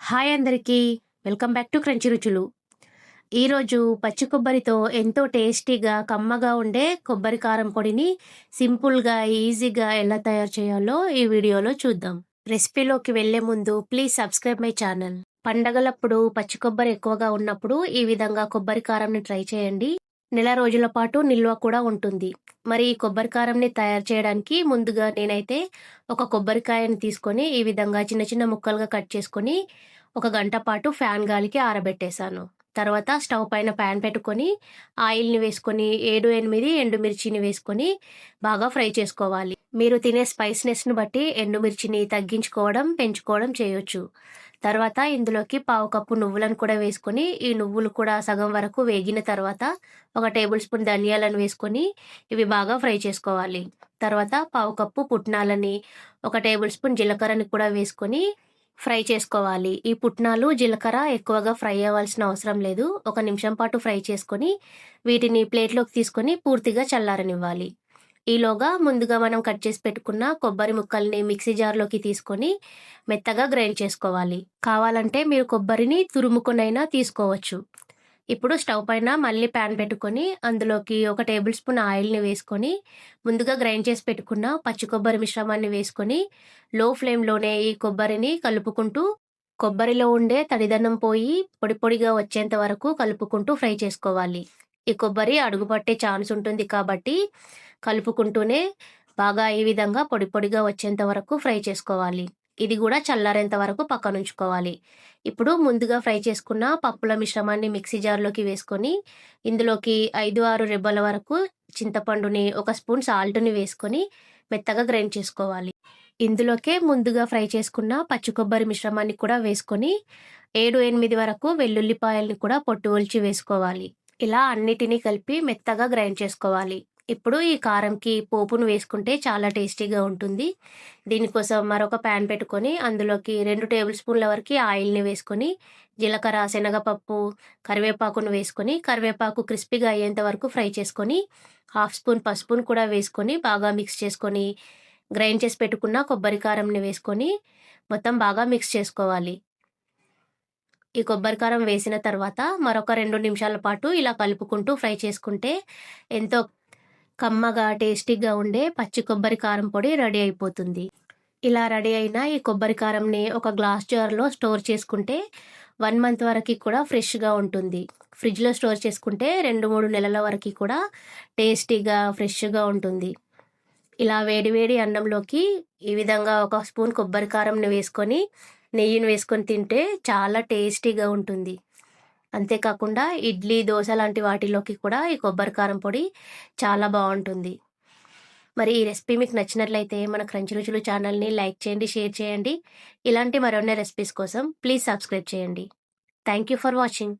Hi అందరికీ. Welcome back to crunchy రుచులు. ఈరోజు పచ్చి కొబ్బరితో ఎంతో టేస్టీగా కమ్మగా ఉండే కొబ్బరి కారం పొడిని సింపుల్గా ఈజీగా ఎలా తయారు చేయాలో ఈ వీడియోలో చూద్దాం. రెసిపీలోకి వెళ్ళే ముందు ప్లీజ్ సబ్స్క్రైబ్ మై ఛానల్. పండగలప్పుడు పచ్చి కొబ్బరి ఎక్కువగా ఉన్నప్పుడు ఈ విధంగా కొబ్బరి కారంని ట్రై చేయండి. నెల రోజుల పాటు నిల్వ కూడా ఉంటుంది. మరి ఈ కొబ్బరి కారంని తయారు చేయడానికి ముందుగా నేనైతే ఒక కొబ్బరికాయని తీసుకొని ఈ విధంగా చిన్న చిన్న ముక్కలుగా కట్ చేసుకొని ఒక గంట పాటు ఫ్యాన్ గాలికి ఆరబెట్టేశాను. తర్వాత స్టవ్ పైన ప్యాన్ పెట్టుకొని ఆయిల్ని వేసుకొని ఏడు ఎనిమిది ఎండుమిర్చిని వేసుకొని బాగా ఫ్రై చేసుకోవాలి. మీరు తినే స్పైస్నెస్ని బట్టి ఎండుమిర్చిని తగ్గించుకోవడం పెంచుకోవడం చేయొచ్చు. తర్వాత ఇందులోకి పావు కప్పు నువ్వులను కూడా వేసుకొని ఈ నువ్వులు కూడా సగం వరకు వేగిన తర్వాత ఒక టేబుల్ స్పూన్ ధనియాలను వేసుకొని ఇవి బాగా ఫ్రై చేసుకోవాలి. తర్వాత పావు కప్పు పుట్నాలని ఒక టేబుల్ స్పూన్ జీలకర్రని కూడా వేసుకొని ఫ్రై చేసుకోవాలి. ఈ పుట్నాలు జీలకర్ర ఎక్కువగా ఫ్రై అవ్వాల్సిన అవసరం లేదు. ఒక నిమిషం పాటు ఫ్రై చేసుకొని వీటిని ప్లేట్లోకి తీసుకొని పూర్తిగా చల్లారనివ్వాలి. ఈలోగా ముందుగా మనం కట్ చేసి పెట్టుకున్న కొబ్బరి ముక్కల్ని మిక్సీ జార్లోకి తీసుకొని మెత్తగా గ్రైండ్ చేసుకోవాలి. కావాలంటే మీరు కొబ్బరిని తురుముకునైనా తీసుకోవచ్చు. ఇప్పుడు స్టవ్ పైన మళ్ళీ ప్యాన్ పెట్టుకొని అందులోకి ఒక టేబుల్ స్పూన్ ఆయిల్ని వేసుకొని ముందుగా గ్రైండ్ చేసి పెట్టుకున్న పచ్చి కొబ్బరి మిశ్రమాన్ని వేసుకొని లో ఫ్లేమ్లోనే ఈ కొబ్బరిని కలుపుకుంటూ కొబ్బరిలో ఉండే తడిదన్నం పోయి పొడి పొడిగా వచ్చేంత వరకు కలుపుకుంటూ ఫ్రై చేసుకోవాలి. ఈ కొబ్బరి అడుగుపట్టే ఛాన్స్ ఉంటుంది కాబట్టి కలుపుకుంటూనే బాగా ఈ విధంగా పొడి పొడిగా వచ్చేంత వరకు ఫ్రై చేసుకోవాలి. ఇది కూడా చల్లారేంత వరకు పక్కన ఉంచుకోవాలి ఇప్పుడు ముందుగా ఫ్రై చేసుకున్న పప్పుల మిశ్రమాన్ని మిక్సీ జార్లోకి వేసుకొని ఇందులోకి ఐదు ఆరు రెబ్బల వరకు చింతపండుని ఒక స్పూన్ సాల్ట్ని వేసుకొని మెత్తగా గ్రైండ్ చేసుకోవాలి. ఇందులోకే ముందుగా ఫ్రై చేసుకున్న పచ్చి కొబ్బరి మిశ్రమాన్ని కూడా వేసుకొని ఏడు ఎనిమిది వరకు వెల్లుల్లిపాయల్ని కూడా పొట్టు ఒలిచి వేసుకోవాలి. ఇలా అన్నిటినీ కలిపి మెత్తగా గ్రైండ్ చేసుకోవాలి. ఇప్పుడు ఈ కారంకి పోపును వేసుకుంటే చాలా టేస్టీగా ఉంటుంది. దీనికోసం మరొక ప్యాన్ పెట్టుకొని అందులోకి రెండు టేబుల్ స్పూన్ల వరకు ఆయిల్ని వేసుకొని జీలకర్ర శనగపప్పు కరివేపాకును వేసుకొని కరివేపాకు క్రిస్పీగా అయ్యేంత వరకు ఫ్రై చేసుకొని హాఫ్ స్పూన్ పసుపును కూడా వేసుకొని బాగా మిక్స్ చేసుకొని గ్రైండ్ చేసి పెట్టుకున్న కొబ్బరి కారంని వేసుకొని మొత్తం బాగా మిక్స్ చేసుకోవాలి. ఈ కొబ్బరి కారం వేసిన తర్వాత మరొక రెండు నిమిషాల పాటు ఇలా కలుపుకుంటూ ఫ్రై చేసుకుంటే ఎంతో కమ్మగా టేస్టీగా ఉండే పచ్చి కొబ్బరి కారం పొడి రెడీ అయిపోతుంది. ఇలా రెడీ అయిన ఈ కొబ్బరి కారంని ఒక గ్లాస్ జార్లో స్టోర్ చేసుకుంటే వన్ మంత్ వరకు కూడా ఫ్రెష్గా ఉంటుంది. ఫ్రిడ్జ్లో స్టోర్ చేసుకుంటే రెండు మూడు నెలల వరకు కూడా టేస్టీగా ఫ్రెష్గా ఉంటుంది. ఇలా వేడివేడి అన్నంలోకి ఈ విధంగా ఒక స్పూన్ కొబ్బరి కారంని వేసుకొని నెయ్యిని వేసుకొని తింటే చాలా టేస్టీగా ఉంటుంది. అంతేకాకుండా ఇడ్లీ దోశ లాంటి వాటిలోకి కూడా ఈ కొబ్బరి కారం పొడి చాలా బాగుంటుంది మరి ఈ రెసిపీ మీకు నచ్చినట్లయితే మన క్రంచి రుచులు ఛానల్ని లైక్ చేయండి షేర్ చేయండి. ఇలాంటి మరొన్న రెసిపీస్ కోసం ప్లీజ్ సబ్స్క్రైబ్ చేయండి. Thank you for watching.